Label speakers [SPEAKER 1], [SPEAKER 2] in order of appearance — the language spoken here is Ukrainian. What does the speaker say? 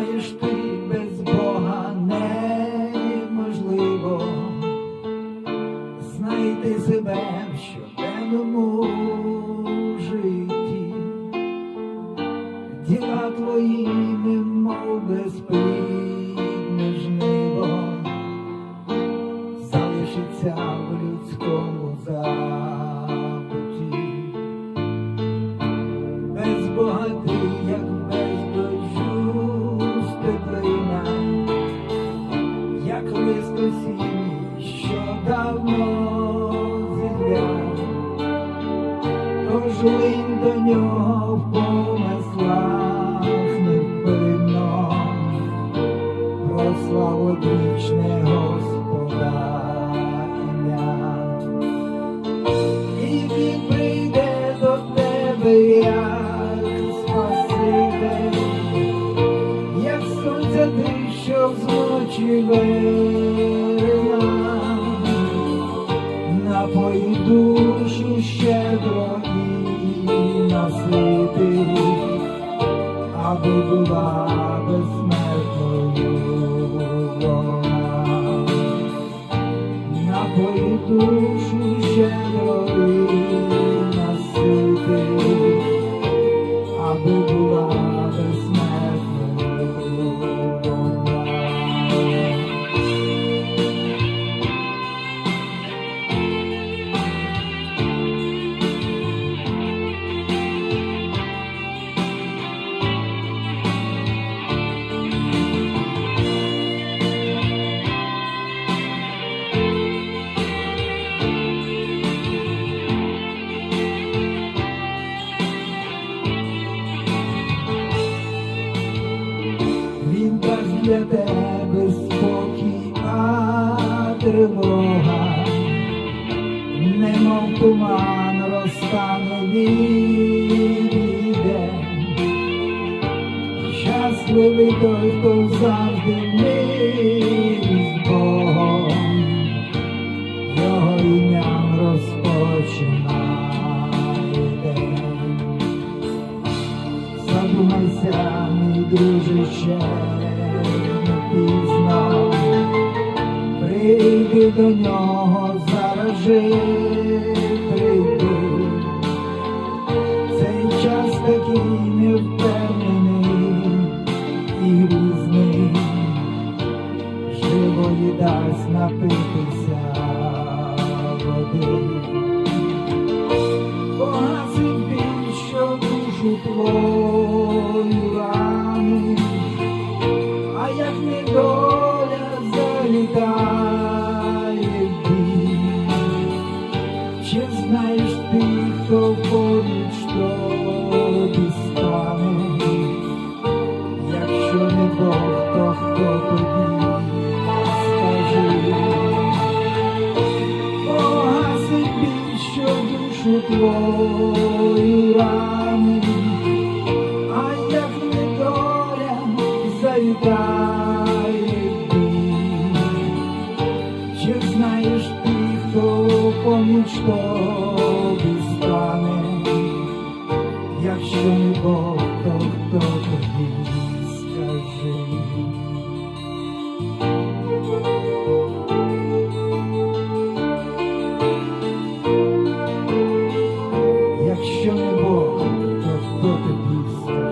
[SPEAKER 1] знаєш ти без Бога неможливо знайти себе в щоденному житті, діла твої немов безплідне жниво залишиться в людському залі. Тож линь до нього в помислах невпинно, про славу Господа ім'я. І він прийде до тебе, як Спаситель, як сонця ти, що зночі вирина, напої душу щедро і насити, аби була безсмертною вона. Напої душу щедро для тебе спокій, тривога, немов туман розтане відійде. Щасливий той, хто завжди в мирі з Богом, його ім'ям розпочинає день. Задумайся, мій друже, ще не пізно. Прийди до нього, зараз же прийди. Цей час такий невпевнений і грізний, живої дасть напитися води погасить біль, що душу твою душу твою ранить, а як недоля завітає в бій. Чи знаєш ти, хто поміч тобі не Якщо не Бог, то хто тобі скаже?